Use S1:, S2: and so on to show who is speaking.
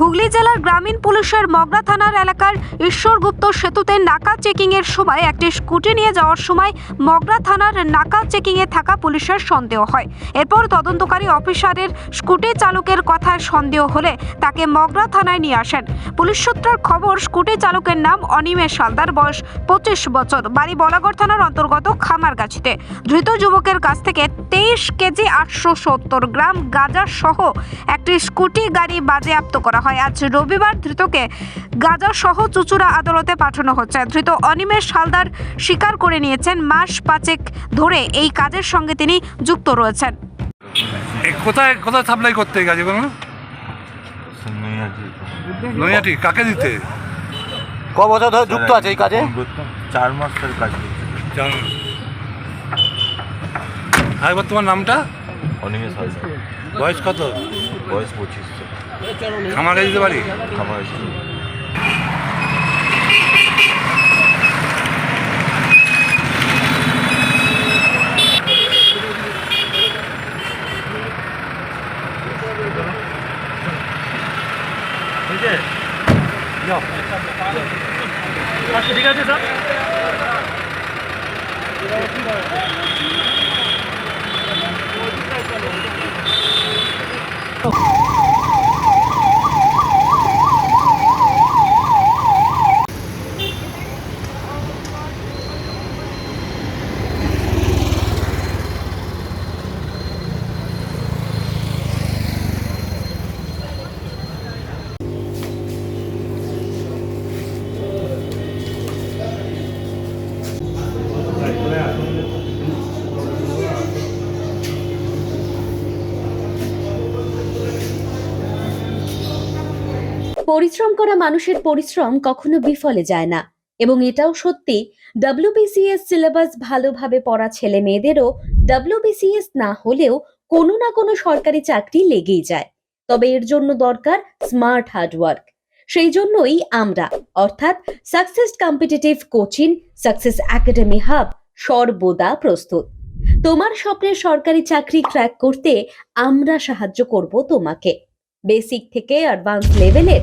S1: হুগলি জেলার গ্রামীণ পুলিশের মগরা থানার এলাকার ঈশ্বরগুপ্ত সেতুতে নাকা চেকিং এর সময়, একটি স্কুটি নিয়ে যাওয়ার সময় মগরা থানার নাকা চেকিং এ থাকা পুলিশের সন্দেহ হয়। এরপর তদন্তকারী অফিসারের স্কুটি চালকের কথায় সন্দেহ হলে তাকে মগরা থানায় নিয়ে আসেন। পুলিশ সূত্রের খবর, স্কুটি চালকের নাম অনিমেষ হালদার বয়স পঁচিশ বছর। বাড়ি বলাগড় থানার অন্তর্গত খামারগাছিতে। ধৃত যুবকের কাছ থেকে তেইশ কেজি আটশো সত্তর গ্রাম গাঁজা সহ একটি স্কুটি গাড়ি বাজেয়াপ্ত করা হয়। আজ রবিবার ধৃতকে গাঁজা সহ চুচুড়া আদালতে পাঠানো হচ্ছে। ধৃত অনিমেষ হালদার স্বীকার করে নিয়েছেন মাস পাঁচেক ধরে এই কাজের সঙ্গে তিনি যুক্ত রয়েছেন।
S2: কোথায় কোথায় সাপ্লাই করতে এই গাড়িগুলো নৈহাটি কাকে দিতে?
S3: ক বছর ধরে যুক্ত আছে এই কাজে?
S4: চার মাস ধরে কাজ
S2: এবার তোমার নামটা?
S4: অনিমেষ হালদার
S2: বয়স কত
S4: বয়স পঁচিশ
S2: খামার গাড়ি দিতে পারি
S4: আমার
S5: পরিশ্রম করা মানুষের পরিশ্রম কখনো বিফলে যায় না। এবং এটাও সত্যি ডাব্লিউবিসিএস সিলেবাস ভালোভাবে পড়া ছেলে মেয়েদেরও ডাব্লিউবিসিএস না হলেও কোনো না কোনো সরকারি চাকরি লেগেই যায়। তবে এর জন্য দরকার স্মার্ট হার্ডওয়ার্ক সেই জন্যই আমরা, অর্থাৎ success competitive coaching success academy hub সর্বদা প্রস্তুত। তোমার স্বপ্নের সরকারি চাকরি ক্র্যাক করতে আমরা সাহায্য করব তোমাকে। বেসিক থেকে অ্যাডভান্স লেভেলের